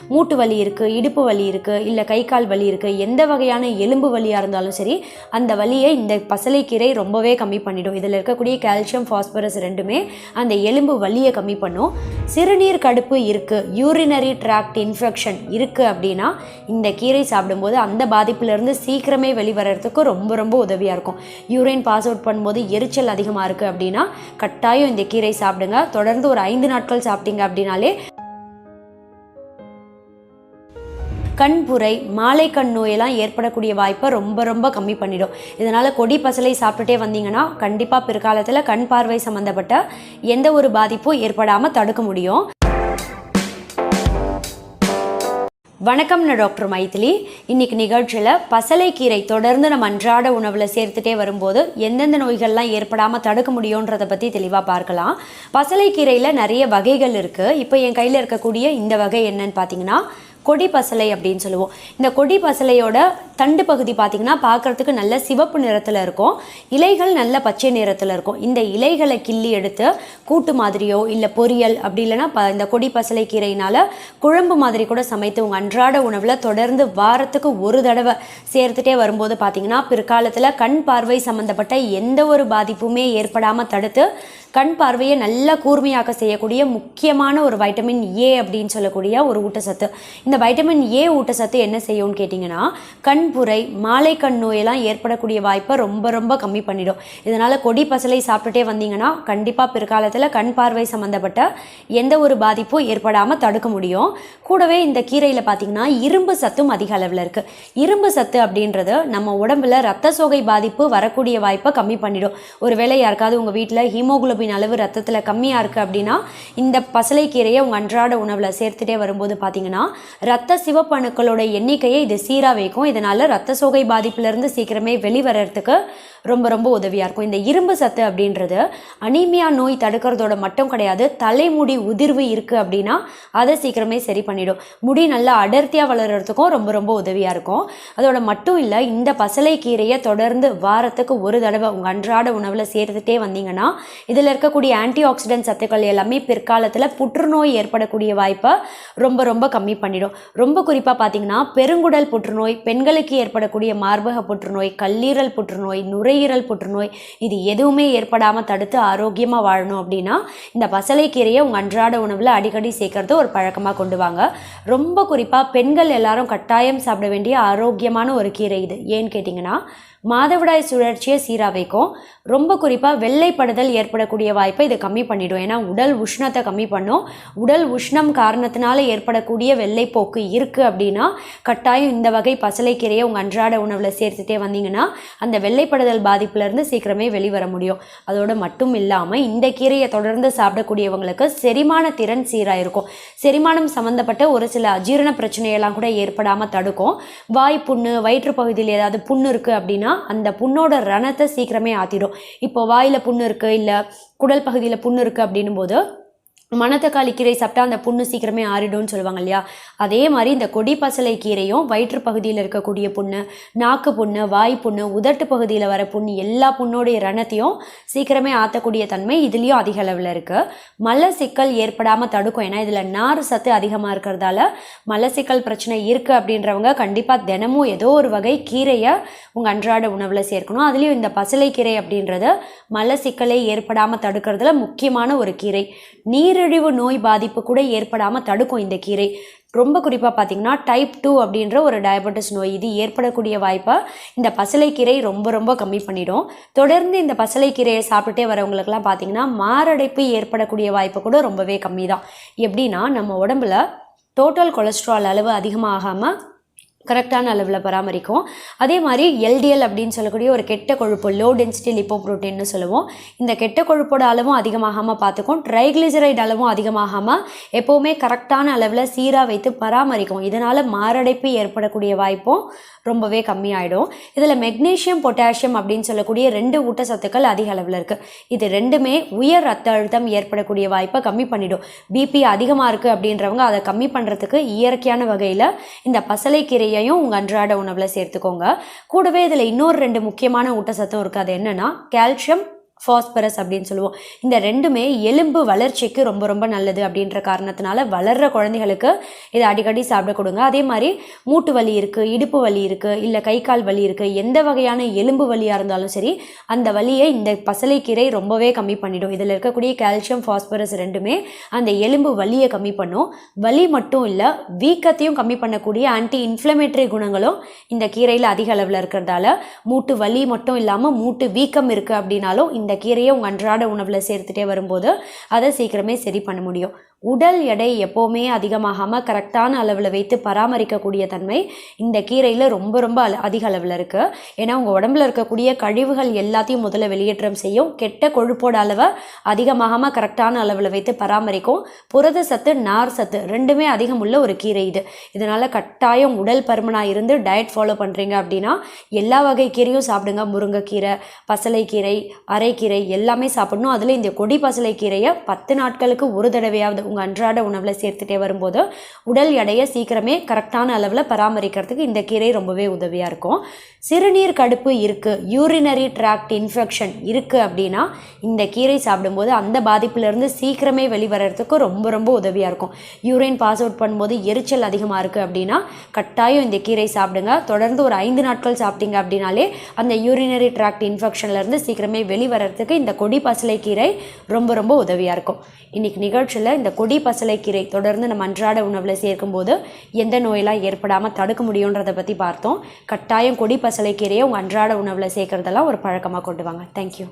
மூட்டு வலி இருக்குது இடுப்பு வலி இருக்குது இல்லை கை கால் வலி இருக்குது எந்த வகையான எலும்பு வலியாக இருந்தாலும் சரி அந்த வலியை இந்த பசலைக்கீரை ரொம்பவே கம்மி பண்ணிடும். இதில் இருக்கக்கூடிய கால்சியம் ஃபாஸ்பரஸ் ரெண்டுமே அந்த எலும்பு வலியை கம்மி பண்ணும். சிறுநீர் கடுப்பு இருக்குது யூரினரி ட்ராக்ட் இன்ஃபெக்ஷன் இருக்குது அப்படின்னா இந்த கீரை சாப்பிடும்போது அந்த பாதிப்புலேருந்து சீக்கிரமே வெளிவரத்துக்கு ரொம்ப ரொம்ப உதவியாக இருக்கும். யூரின் பாஸ் அவுட் பண்ணும்போது எரிச்சல் அதிகமாக இருக்குது அப்படின்னா கட்டாயம் இந்த கீரை சாப்பிடுங்க. தொடர்ந்து ஒரு ஐந்து நாட்கள் சாப்பிட்டீங்க அப்படின்னாலே கண்புரை மாலை கண் நோயெல்லாம் ஏற்படக்கூடிய வாய்ப்பை ரொம்ப ரொம்ப கம்மி பண்ணிடும். இதனால் கொடி பசலை சாப்பிட்டுட்டே வந்தீங்கன்னா கண்டிப்பாக பிற்காலத்தில் கண் பார்வை சம்மந்தப்பட்ட எந்த ஒரு பாதிப்பும் ஏற்படாமல் தடுக்க முடியும். வணக்கம் நான் டாக்டர் மைதிலி. இன்னைக்கு நிகழ்ச்சியில் பசலைக்கீரை தொடர்ந்து நம்ம அன்றாட உணவில் சேர்த்துட்டே வரும்போது எந்தெந்த நோய்கள்லாம் ஏற்படாமல் தடுக்க முடியுன்றதை பற்றி தெளிவாக பார்க்கலாம். பசலைக்கீரையில் நிறைய வகைகள் இருக்குது இப்போ என் கையில் இருக்கக்கூடிய இந்த வகை என்னன்னு பார்த்தீங்கன்னா கொடி பசலை அப்படின்னு சொல்லுவோம். இந்த கொடி பசலையோட தண்டு பகுதி பார்த்திங்கன்னா பார்க்குறதுக்கு நல்ல சிவப்பு நிறத்தில் இருக்கும். இலைகள் நல்ல பச்சை நிறத்தில் இருக்கும். இந்த இலைகளை கிள்ளி எடுத்து கூட்டு மாதிரியோ இல்லை பொரியல் அப்படி இல்லைன்னா ப இந்த கொடி பசலை கீரையினால் குழம்பு மாதிரி கூட சமைத்து உங்கள் அன்றாட உணவில் தொடர்ந்து வாரத்துக்கு ஒரு தடவை சேர்த்துட்டே வரும்போது பார்த்திங்கன்னா பிற்காலத்தில் கண் பார்வை சம்மந்தப்பட்ட எந்த ஒரு பாதிப்புமே ஏற்படாமல் தடுத்து கண் பார்வையை நல்லா கூர்மையாக்க செய்யக்கூடிய முக்கியமான ஒரு வைட்டமின் ஏ அப்படின்னு சொல்லக்கூடிய ஒரு ஊட்டச்சத்து. இந்த வைட்டமின் ஏ ஊட்டச்சத்து என்ன செய்யும்னு கேட்டிங்கன்னா கண்புரை மாலை கண் நோயெல்லாம் ஏற்படக்கூடிய வாய்ப்பை ரொம்ப ரொம்ப கம்மி பண்ணிடும். இதனால் கொடி பசலை சாப்பிட்டுட்டே வந்தீங்கன்னா கண்டிப்பாக பிற்காலத்தில் கண் பார்வை சம்மந்தப்பட்ட எந்த ஒரு பாதிப்பும் ஏற்படாமல் தடுக்க முடியும். கூடவே இந்த கீரையில் பார்த்தீங்கன்னா இரும்பு சத்தும் அதிக அளவில் இருக்குது இரும்பு சத்து அப்படின்றது நம்ம உடம்புல ரத்த சோகை பாதிப்பு வரக்கூடிய வாய்ப்பை கம்மி பண்ணிடும். ஒருவேளை யாருக்காவது உங்கள் வீட்டில் ஹீமோகுளோபின் அளவு ரத்தத்தில் கம்மியாக இருக்குது அப்படின்னா இந்த பசலைக்கீரையை உங்கள் அன்றாட உணவில் சேர்த்துட்டே வரும்போது பார்த்தீங்கன்னா ரத்த சிவப்பணுக்களோட எண்ணிக்கையை இது சீராக வைக்கும். இதனால் ரத்த சோகை பாதிப்புலேருந்து சீக்கிரமே வெளிவரத்துக்கு ரொம்ப ரொம்ப உதவியாக இருக்கும். இந்த இரும்பு சத்து அப்படின்றது அனீமியா நோய் தடுக்கிறதோட மட்டும் கிடையாது. தலைமுடி உதிர்வு இருக்குது அப்படின்னா அதை சீக்கிரமே சரி பண்ணிடும். முடி நல்லா அடர்த்தியாக வளர்கிறதுக்கும் ரொம்ப ரொம்ப உதவியாக இருக்கும். அதோட மட்டும் இல்லை இந்த பசலை கீரையை தொடர்ந்து வாரத்துக்கு ஒரு தடவை உங்கள் அன்றாட உணவில் சேர்த்துட்டே வந்தீங்கன்னா இதில் இருக்கக்கூடிய ஆன்டி ஆக்சிடென்ட் சத்துக்கள் எல்லாமே பிற்காலத்தில் புற்றுநோய் ஏற்படக்கூடிய வாய்ப்பை ரொம்ப ரொம்ப கம்மி பண்ணிடும். ரொம்ப குறிப்பாக பார்த்தீங்கன்னா பெருங்குடல் புற்றுநோய் பெண்களுக்கு ஏற்படக்கூடிய மார்பக புற்றுநோய் கல்லீரல் புற்றுநோய் நுரை நுரையீரல் புற்றுநோய். இது எதுவுமே ஏற்படாமல் தடுத்து ஆரோக்கியமாக வாழணும் அப்படின்னா இந்த பசலைக்கீரையை உங்கள் அன்றாட உணவில் அடிக்கடி சேர்க்கறது ஒரு பழக்கமாக கொண்டு வாங்க. ரொம்ப குறிப்பாக பெண்கள் எல்லாரும் கட்டாயம் சாப்பிட வேண்டிய ஆரோக்கியமான ஒரு கீரை இது. ஏன்னு கேட்டிங்கன்னா மாதவிடாய் சுழற்சியை சீராக வைக்கும் ரொம்ப குறிப்பாக வெள்ளைப்படுதல் ஏற்படக்கூடிய வாய்ப்பை இதை கம்மி பண்ணிடும். ஏன்னா உடல் உஷ்ணத்தை கம்மி பண்ணும். உடல் உஷ்ணம் காரணத்தினால ஏற்படக்கூடிய வெள்ளைப்போக்கு இருக்குது அப்படின்னா கட்டாயம் இந்த வகை பசலைக்கீரையை உங்கள் அன்றாட உணவில் சேர்த்துட்டே வந்தீங்கன்னா அந்த வெள்ளைப்படுதல் பாதிப்புலேருந்து சீக்கிரமே வெளிவர முடியும். அதோடு மட்டும் இல்லாமல் இந்த கீரையை தொடர்ந்து சாப்பிடக்கூடியவங்களுக்கு செரிமான திறன் சீராக இருக்கும் செரிமானம் சம்மந்தப்பட்ட ஒரு சில அஜீரண பிரச்சனையெல்லாம் கூட ஏற்படாமல் தடுக்கும். வாய் புண்ணு வயிற்று பகுதியில் ஏதாவது புண்ணு இருக்குது அப்படின்னா அந்த புண்ணோட ரணத்தை சீக்கிரமே ஆற்றிடும் இப்போ வாயில் புண்ணு இருக்குது இல்லை குடல் பகுதியில் புண்ணு இருக்குது அப்படின்னும் போது மணத்தக்காளி கீரை சாப்பிட்டா அந்த புண்ணு சீக்கிரமே ஆறிடும்னு சொல்லுவாங்க இல்லையா? அதே மாதிரி இந்த கொடி பசலை கீரையும் வயிற்று பகுதியில் இருக்கக்கூடிய புண்ணு நாக்கு புண்ணு வாய் புண்ணு உதட்டு பகுதியில் வர புண்ணு எல்லா புண்ணோடைய ரணத்தையும் சீக்கிரமே ஆற்றக்கூடிய தன்மை இதுலேயும் அதிக அளவில் இருக்குது மலச்சிக்கல் ஏற்படாமல் தடுக்கும். ஏன்னா இதில் நார் சத்து அதிகமாக இருக்கிறதால மலச்சிக்கல் பிரச்சனை இருக்குது அப்படின்றவங்க கண்டிப்பாக தினமும் ஏதோ ஒரு வகை கீரையை உங்கள் அன்றாட உணவில் சேர்க்கணும். அதுலேயும் இந்த பசலை கீரை அப்படின்றது மலச்சிக்கலை ஏற்படாமல் தடுக்கிறதுல முக்கியமான ஒரு கீரை. நீர் நீரிழிவு நோய் பாதிப்பு கூட ஏற்படாமல் தடுக்கும் இந்த கீரை. ரொம்ப குறிப்பாக பார்த்தீங்கன்னா டைப் டூ அப்படின்ற ஒரு டயபெட்டிஸ் நோய். இது ஏற்படக்கூடிய வாய்ப்பை இந்த பசலைக்கீரை ரொம்ப ரொம்ப கம்மி பண்ணிடும். தொடர்ந்து இந்த பசலைக்கீரையை சாப்பிட்டுட்டே வரவங்களுக்குலாம் பார்த்தீங்கன்னா மாரடைப்பு ஏற்படக்கூடிய வாய்ப்பு கூட ரொம்பவே கம்மி தான் எப்படின்னா நம்ம உடம்புல டோட்டல் கொலஸ்ட்ரால் அளவு அதிகமாகாமல் கரெக்டான அளவில் பராமரிக்கும் அதே மாதிரி எல்டிஎல் அப்படின்னு சொல்லக்கூடிய ஒரு கெட்ட கொழுப்பு லோ டென்சிட்டி லிப்போப்ரோட்டீன்னு சொல்லுவோம். இந்த கெட்ட கொழுப்போட அளவும் அதிகமாகாமல் பார்த்துக்கும். ட்ரைக்ளிசரைட் அளவும் அதிகமாகாமல் எப்போவுமே கரெக்டான அளவில் சீராக வைத்து பராமரிக்கும் இதனால் மாரடைப்பு ஏற்படக்கூடிய வாய்ப்பும் ரொம்பவே கம்மியாயிடும். இதில் மெக்னீஷியம் பொட்டாசியம் அப்படின்னு சொல்லக்கூடிய ரெண்டு ஊட்டச்சத்துக்கள் அதிக அளவில் இருக்குது இது ரெண்டுமே உயர் ரத்த அழுத்தம் ஏற்படக்கூடிய வாய்ப்பை கம்மி பண்ணிடும். பிபி அதிகமாக இருக்குது அப்படின்றவங்க அதை கம்மி பண்ணுறதுக்கு இயற்கையான வகையில் இந்த பசலைக்கீரையை காய்கறியையும் உங்கள் அன்றாட உணவில் சேர்த்துக்கோங்க. கூடவே இதில் இன்னொரு ரெண்டு முக்கியமான ஊட்டச்சத்தும் இருக்குது அது என்னென்னா கால்சியம் ஃபாஸ்பரஸ் அப்படின்னு சொல்லுவோம். இந்த ரெண்டுமே எலும்பு வளர்ச்சிக்கு ரொம்ப ரொம்ப நல்லது அப்படின்ற காரணத்தினால வளர்கிற குழந்தைகளுக்கு இதை அடிக்கடி சாப்பிட கொடுங்க. அதே மாதிரி மூட்டு வலி இருக்குது இடுப்பு வலி இருக்குது இல்லை கை கால் வலி இருக்குது எந்த வகையான எலும்பு வலியாக இருந்தாலும் சரி அந்த வலியை இந்த பசலைக்கீரை ரொம்பவே கம்மி பண்ணிடும். இதில் இருக்கக்கூடிய கால்சியம் ஃபாஸ்பரஸ் ரெண்டுமே அந்த எலும்பு வலியை கம்மி பண்ணும். வலி மட்டும் இல்லை வீக்கத்தையும் கம்மி பண்ணக்கூடிய ஆன்டி இன்ஃப்ளமேட்டரி குணங்களும் இந்த கீரையில் அதிக அளவில் இருக்கிறதால மூட்டு வலி மட்டும் இல்லாமல் மூட்டு வீக்கம் இருக்குது அப்படின்னாலும் இந்த கீரையை உங்கள் அன்றாட உணவில் சேர்த்துட்டே வரும்போது அதை சீக்கிரமே சரி பண்ண முடியும். உடல் எடை எப்போவுமே அதிகமாகாமல் கரெக்டான அளவில் வைத்து பராமரிக்கக்கூடிய தன்மை இந்த கீரையில் ரொம்ப ரொம்ப அல- அதிக அளவில் இருக்குது ஏன்னா உங்கள் உடம்புல இருக்கக்கூடிய கழிவுகள் எல்லாத்தையும் முதல்ல வெளியேற்றம் செய்யும். கெட்ட கொழுப்போட அளவை அதிகமாகாமல் கரெக்டான அளவில் வைத்து பராமரிக்கும். புரத சத்து நார் சத்து ரெண்டுமே அதிகம் உள்ள ஒரு கீரை இது. இதனால் கட்டாயம் உடல் பருமனாக இருந்து டயட் ஃபாலோ பண்ணுறீங்க அப்படின்னா எல்லா வகை கீரையும் சாப்பிடுங்க. முருங்கைக்கீரை பசலைக்கீரை அரைக்கீரை எல்லாமே சாப்பிடணும். அதில் இந்த கொடி பசலைக்கீரையை பத்து நாட்களுக்கு ஒரு தடவையாவது உங்கள் அன்றாட உணவில் சேர்த்துட்டே வரும்போது உடல் எடையை சீக்கிரமே கரெக்டான அளவில் பராமரிக்கிறதுக்கு இந்த கீரை ரொம்பவே உதவியாக இருக்கும். சிறுநீர் கடுப்பு இருக்குது யூரினரி ட்ராக்ட் இன்ஃபெக்ஷன் இருக்குது அப்படின்னா இந்த கீரை சாப்பிடும்போது அந்த பாதிப்புலேருந்து சீக்கிரமே வெளிவரத்துக்கு ரொம்ப ரொம்ப உதவியாக இருக்கும். யூரின் பாஸ் அவுட் பண்ணும்போது எரிச்சல் அதிகமாக இருக்குது அப்படின்னா கட்டாயம் இந்த கீரை சாப்பிடுங்க. தொடர்ந்து ஒரு ஐந்து நாட்கள் சாப்பிட்டீங்க அப்படின்னாலே அந்த யூரினரி ட்ராக்ட் இன்ஃபெக்ஷன்லேருந்து சீக்கிரமே வெளிவரத்துக்கு இந்த கொடி பசலை கீரை ரொம்ப ரொம்ப உதவியாக இருக்கும். இன்றைக்கி நிகழ்ச்சியில் இந்த கொடி பசலை கீரை தொடர்ந்து நம்ம அன்றாட உணவில் சேர்க்கும்போது எந்த நோயெல்லாம் ஏற்படாமல் தடுக்க முடியுன்றதை பற்றி பார்த்தோம். கட்டாயம் கொடி பசலைக்கீரையை உங்கள் அன்றாட உணவில் சேர்க்குறதெல்லாம் ஒரு பழக்கமாக கொண்டு வாங்க. தேங்க்யூ